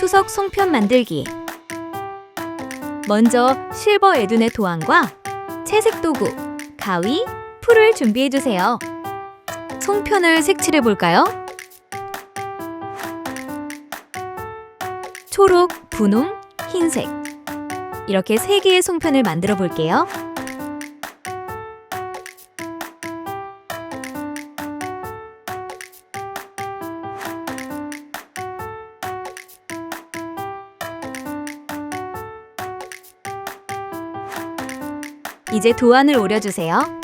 추석 송편 만들기. 먼저 실버 에둔의 도안과 채색 도구, 가위, 풀을 준비해 주세요. 송편을 색칠해 볼까요? 초록, 분홍, 흰색. 이렇게 세 개의 송편을 만들어 볼게요. 이제 도안을 오려주세요.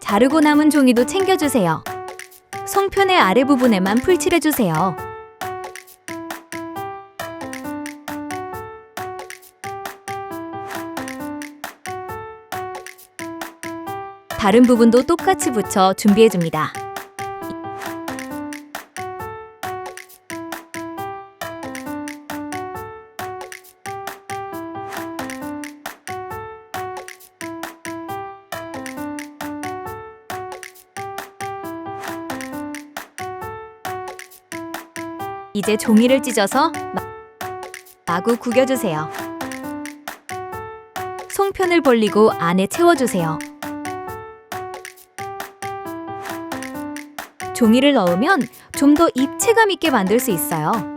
자르고 남은 종이도 챙겨주세요. 송편의 아래 부분에만 풀칠해주세요. 다른 부분도 똑같이 붙여 준비해줍니다. 이제 종이를 찢어서 마- 마구 구겨주세요. 송편을 벌리고 안에 채워주세요. 종이를 넣으면 좀 더 입체감 있게 만들 수 있어요.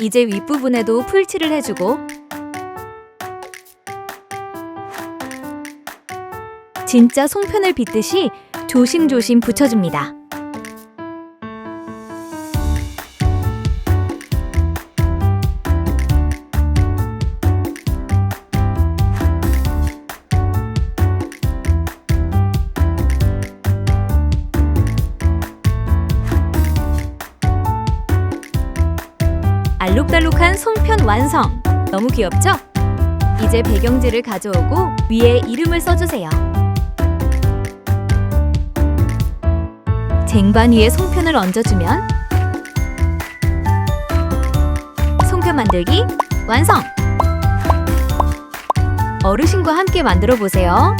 이제 윗부분에도 풀칠을 해주고 진짜 송편을 빗듯이 조심조심 붙여줍니다. 알록달록한 송편 완성! 너무 귀엽죠? 이제 배경지를 가져오고 위에 이름을 써주세요. 쟁반 위에 송편을 얹어주면 송편 만들기 완성! 어르신과 함께 만들어 보세요.